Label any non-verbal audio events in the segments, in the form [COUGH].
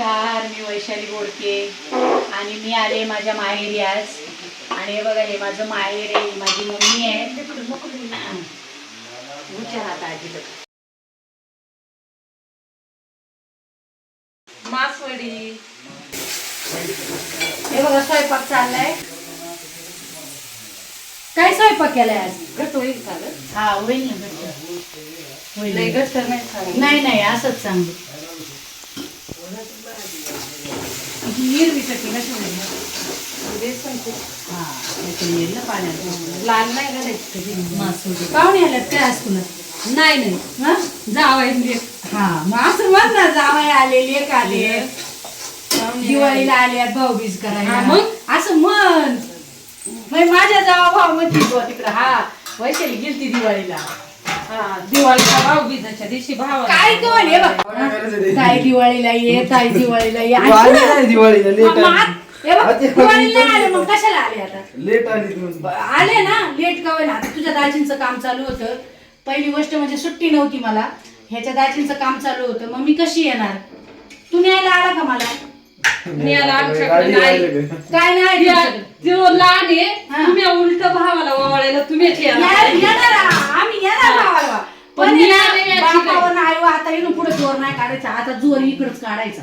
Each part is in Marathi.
नमस्कार मी वैशाली बोडके आणि मी आले माझ्या माहेरी आज. आणि हे बघा हे माझं माहेर आहे माझी मम्मी आहे. आजी मासवडी हे बघा स्वयंपाक चाललाय. काय स्वयंपाक केलाय आज? घट होईल का ग? हा होईल ना घट्ट. होईल खायला. नाही नाही असंच सांगू. हिरवी चटणी कशी होईल बेसनची. हा त्याच्याने येईल ना पाण्यात लाल नाही पाहुणे आल्यात काय तुला नाही नाही. हा? जावायला हा मग असं म्हण ना जावई आले लेक आले दिवाळीला आले. भाऊबीज करायला. मग? असं म्हण. मग माझ्या जावा भाऊ बुवा तिकडं हा वैशाली गेलती दिवाळीला. हा दिवाळीच्या भाऊबीजाच्या दिवशी भावा काय गं हे बघ. ताई दिवाळीला ये ताई दिवाळीला ये. आणि आली पुढं- नाही दिवाळीला लेट मग आली. आत- हे बघ, दिवाळीला नाही आले मग कशाला आले आता? लेट आली तुम्ही आले ना लेट का होईना? आता तुझ्या दाजींचं काम चालू होतं. पहिली गोष्ट म्हणजे सुट्टी नव्हती मला. ह्याच्या दाजींचं काम चालू होतं. मग मी कशी येणार? तू न्यायला आला का मला? आमच्याकडे नाही. काय नाही? जो लहान आहे हा. तुम्ही उलट भावाला ओवाळायला तुम्हीच या- येणार. येणार आ- आम्ही येणार गावाला पण पण या ना, नाही याची बापावर नाही हो, आता पुढे जोर नाही काढायचा. आता जोर इकडच काढायचा.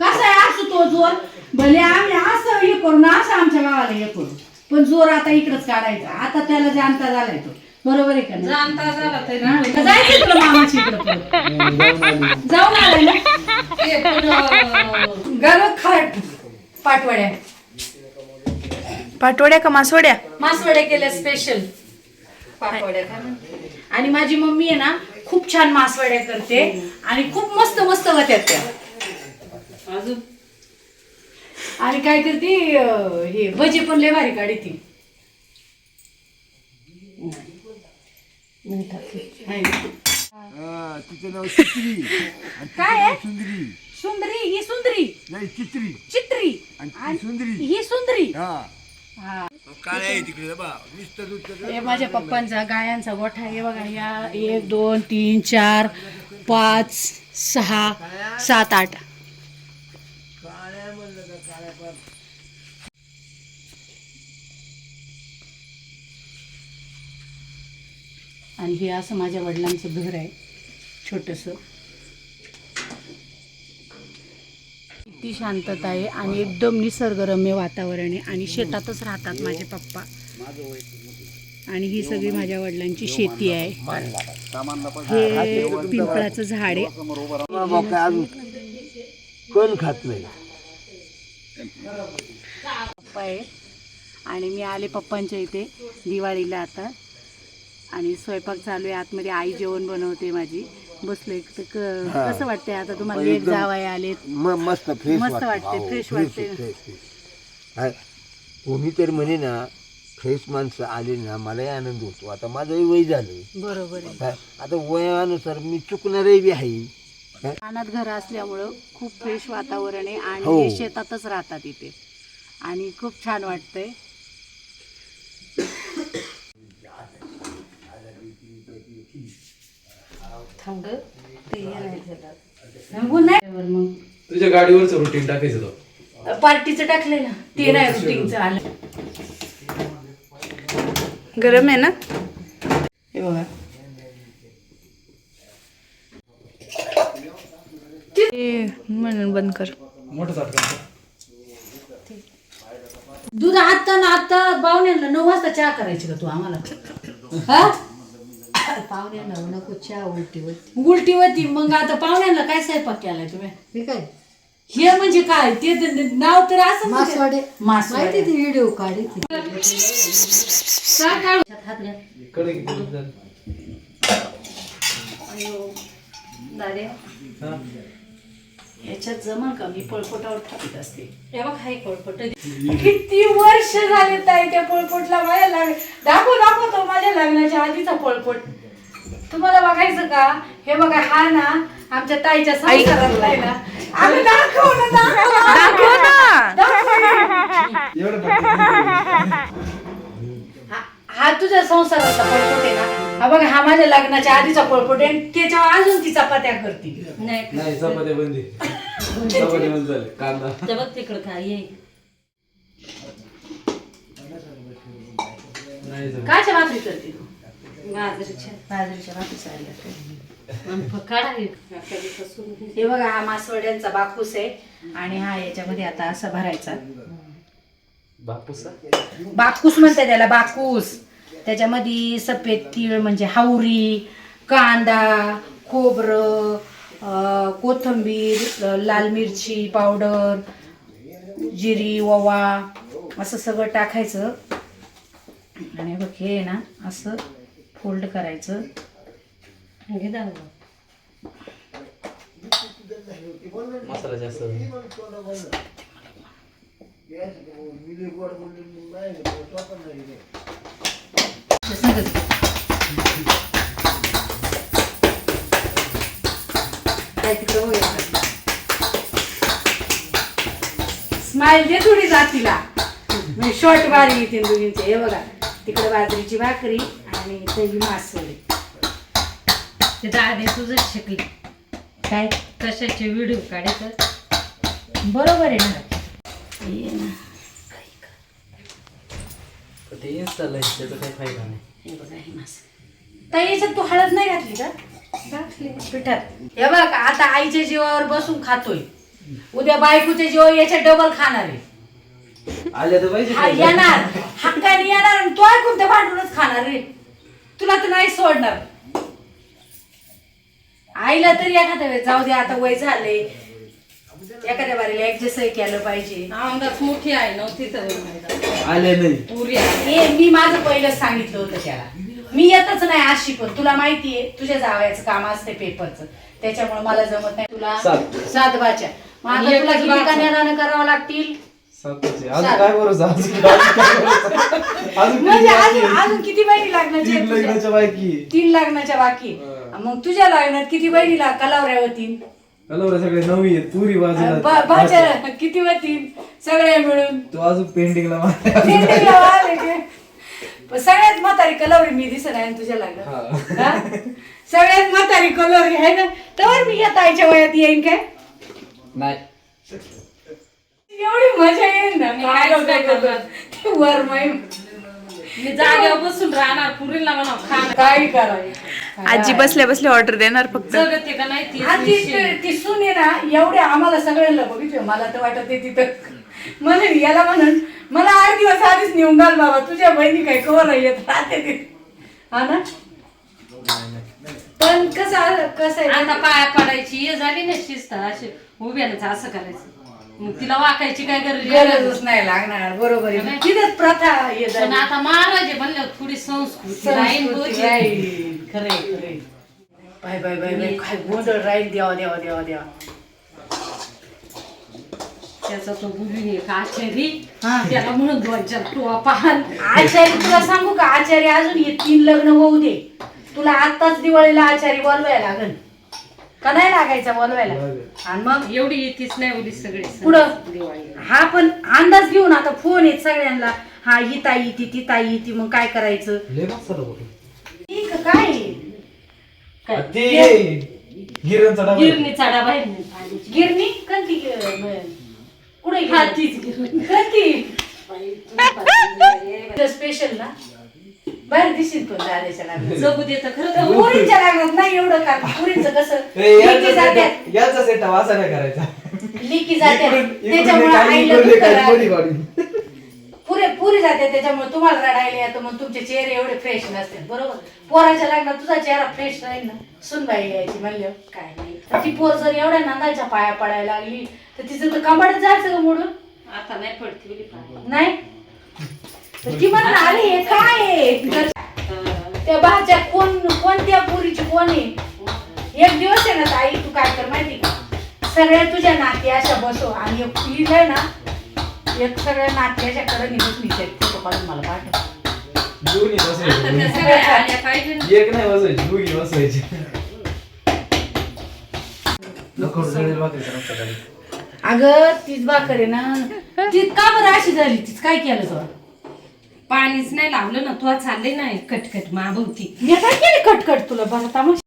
कसा आहे असू तो जोर? भले आम्ही असं हे करू ना असं आमच्या गावाला हे करू. पण जोर आता इकडच काढायचा. आता त्याला जाणता झालाय तो. बरोबर आहे का नाही? जाणता झाला तरी का जायचं तुला मामाच्या इकडं परत? जाऊन आली. जाऊन आलाय ना ते पण, अं, गरम खाट पाटवड्या पाटवड्या का मासवड्या मासवड्या केल्या स्पेशल काय म्हणते? आणि माझी मम्मी आहे ना खूप छान मासवड्या करते आणि खूप मस्त मस्त होत्यात त्या अजून आणि काय करते अं, हे भजी पण लय भारी काढी ती तिचं नाव चित्री. काय आहे? सुंदरी. सुंदरी ही सुंदरी. नाही चित्री. चित्री. आणि ती आणि सुंदरी. ही सुंदरी. हा. हा. काय आहे तिकडे बा नुसतं दूध हे माझ्या पप्पांचा गायांचा गोठा हे बघा या एक दोन तीन चार पाच सहा सात आठ. आणि हे असं माझ्या वडिलांचं घर आहे छोटंसं. किती शांतता आहे आणि एकदम निसर्गरम्य वातावरण आहे आणि शेतातच राहतात माझे पप्पा. आणि ही सगळी माझ्या वडिलांची शेती आहे. हे पिंपळाचं झाड आहे. खात नाही. पप्पा आहे. आणि मी आले पप्पांच्या इथे दिवाळीला आता. आणि स्वयंपाक चालू आहे. आतमध्ये आई जेवण बनवते माझी. बसले तर क-. कसं वाटतंय आता तुम्हाला? लेट जावाय आले म- मस्त फ्रेश मस्त वाटते, fresh वाटते. तुम्ही तर म्हणे ना फ्रेश माणसं आली ना मलाही आनंद होतो. आता माझंही वय झालं बरोबर आहे? आता वयानुसार मी चुकणारही बी आहे? रानात घर असल्यामुळं खूप फ्रेश वातावरण आहे आणि हो. हे. शेतातच राहतात इथे. आणि खूप छान वाटतंय. ते नाही. मग. तुझ्या गाडीवरच रुटीन टाकायचं तो. पार्टीचं ना. ते नाही रुटीनचं आलं. गरम आहे ना? हे बघा. म्हणून बंद कर. मोठं ताट दूध आता ना आता पाहुण्यांना नऊ वाजता चहा करायची का तू आम्हाला? हा? पाहुण्यांना नको चहा उलटी होती उलटी होती मग आता पाहुण्यांना काय स्वयंपाक केलाय तुम्ही? हे काय? हे म्हणजे काय? ते तर नाव तर असं मासवाडे. मासवाडे. माहिती ती व्हिडिओ काढी ती. काय हा? याच्यात जमल का? मी पळपोटावर थापित असते. हे बघ हाय पळपट किती वर्ष झाले ताई त्या पळपोटला माझ्या लाग दाखव दाखवतो माझ्या लग्नाच्या आधीचा पळपोट. तुम्हाला बघायचं का? हे बघा हा ना आमच्या ताईच्या संसारातला आहे ना. आम्ही दाखव ना दाखव एवढं पाठी. हा- हा तुझ्या संसाराचा पळपोट आहे ना. हा बघा हा माझ्या लग्नाच्या आधीचा पळपोट आहे आणि त्याच्यावर अजून ती चपात्या करते. नाही. नाही चपात्या बंदी सगळं जेवण झालं. कांदा. ते बघ तिकडं काय ये नाही जमत. काच्या भाकरी करते? बाजरीच्या भाकरी हे बघा हा मासवड्यांचा बाकूस आहे आणि हा याच्यामध्ये आता असा भरायचा. बापूसा बाकूस म्हणते त्याला बाकूस. त्याच्यामध्ये सफेद तीळ म्हणजे हावरी कांदा खोबरं कोथिंबीर लाल मिरची पावडर जिरी ओवा असं सगळं टाकायचं. आणि बघ हे ना असं फोल्ड करायचं. घे दादा मसाला जास्त. स्माइल दे थोडी जातीला. म्हणजे शॉर्ट बारी येते दोघींचे. हे बघा तिकडे बाजरीची भाकरी आणि तरी मासवडी ते दादा तुझंच शिकली. काय? कशाचे व्हिडिओ काढायचं? बरोबर आहे ना. ये ना. ते इन्स्टॉल आहे त्याचा काही फायदा नाही. हे बघा हे मास ताई याच्यात तू हळद नाही घातली का? पिठात. हे बघ आता आईच्या जीवावर बसून खातोय. उद्या बायकोच्या जीवावर याच्या डबल खाणार आहे. आल्या तर पाहिजे हा येणार. हक्काने येणार आणि तो ऐकून ते भांडूनच खाणार रे तुला तर नाही सोडणार. आईला तरी एखाद्या वेळेस जाऊ दे आता वय झाले एखाद्या बारीला ऍडजस्ट केलं पाहिजे. मोठी आहे नव्हती तर आल्या नाही पुरी आहे. हे मी माझं पहिलं सांगितलं होतं त्याला. मी येतच नाही आज शिकवत तुला माहितीये तुझ्या जावयाचं काम असते पेपरचं. त्याच्यामुळे मला जमत नाही. तुला सात. सात बाच्या मग आता एकच तुला किती बाचा. कन्यादान करावं लागतील. सातच आहे. अजून सात. काय भरोसा अजून अजून काय भरोसा? अजून म्हणजे किती अजून बाकी आहे? अजून किती बहिणी लागण्याची तीन आहेत तुझ्या? लग्नाच्या बाकी तीन लग्नाच्या बाकी मग तुझ्या लग्नात किती बहिणी लाग कलावऱ्या होतील कलवरे सगळे नवी आहेत पुरी बा- बाजूला भाच्या किती होतील सगळ्या मिळून तो अजून पेंटिंगला की. पण सगळ्यात म्हातारी कलावरी मी दिसत आहे ना तुझ्या लग्नात हा. हा? सगळ्यात म्हातारी कलावरी आहे ना तर मी या ताईच्या वयात येईन काय नाही एवढी मजा येईल ना. मी काहीच नाही करणार. ते वर माई मी जागेवर बसून राहणार पुरीला म्हणा खाण काय करायचं आजी बसल्या बसल्या ऑर्डर देणार फक्त. जगते का नाही ती हा, ती सून ना एवढ्या आम्हाला सगळ्यांना बघितलं. मला तर वाटत ते तिथं. म्हणून याला म्हणून मला आठ दिवस आधीच नेऊन घाल बाबा. तुझ्या बहिणी काय कवर येत राहते ते. हा ना? पण कसं कसं आहे? आता पाया पडायची ये झाली ना शिस्त अशी उभ्यानं असं करायचं. मग तिला वाकायची काय गरज गरजच नाही लागणार बरोबर आहे. तिथेच प्रथा हे पण झाली. आता महाराज म्हणलं थोडी संस्कृती संस्कृती. राहील. खरंय खरंय. Bye bye bye bye. काय गोंधळ राहील देवा देवा देवा देवा. त्याचा तो बुली एक आचारी हा. त्याला म्हणून दोन चार टोवा पाहन आचार्य तुला [LAUGHS] सांगू का? आचार्य अजून हे तीन लग्न होऊ दे. तुला आत्ताच दिवाळीला आचार्य बोलवायला लागल. का नाही लागायचा बोलवायला? आणि मग एवढी येतीच नाही उली सगळे पुढं? हा पण अंदाज घेऊन आता फोन येत सगळ्यांना. हा ही ताई येते ती ताई येते मग काय करायचं. ठीक काय? काय? गिरणचा डबा आहे. गिरणी? कंती कुठे हा तीच गिरणी. स्पेशल [LAUGHS] [LAUGHS] ना? बाहेर दिसेल पण दादाच्या लागलं जगू देत खरं तर पुरीच्या लागणार नाही एवढं का? पुरीचं कसं? लिकी जात्यात याचा सेटअप असा नाही करायचा. लिकी जात्यात इकडून- इकडून त्याच्यामुळे एक आईला इकडून एक राहतं. पुरे पुरी जाते त्याच्यामुळे तुम्हाला रडायला येतं मग तुमचे चेहरे एवढे फ्रेश नसतील बरोबर? पोराच्या लग्नात तुझा चेहरा फ्रेश राहील ना? सुनबाई यायची म्हणलं काय नाही. तर ती पोर जर एवढ्या नंदाच्या पाया पडायला लागली तर तिचं तर कमाडच जायचं का मोडून. आता नाही पडती. नाही? तर ती म्हणून आली हे काय आहे? तर त्या भाच्या कोण कोणत्या पोरीची कोण आहे? एक दिवस आहे ना ताई तू काय कर माहिती का? सगळ्या तुझ्या नाती अशा बसव. आणि एक फील आहे ना एक सगळ्या नात्याच्या कडे निघून निघते फोटो काढून मला पाठव. दोन्ही [LAUGHS] ना. एक नाही बसवायची दोघी खाली. अगं तीच बाकर आहे ना. ती का बरं अशी झाली? तीच काय केलं तुला पाणीच नाही लावलं ना तुला चालले नाही कटकट माभवती मी केली कटकट तुला बरं तमाशा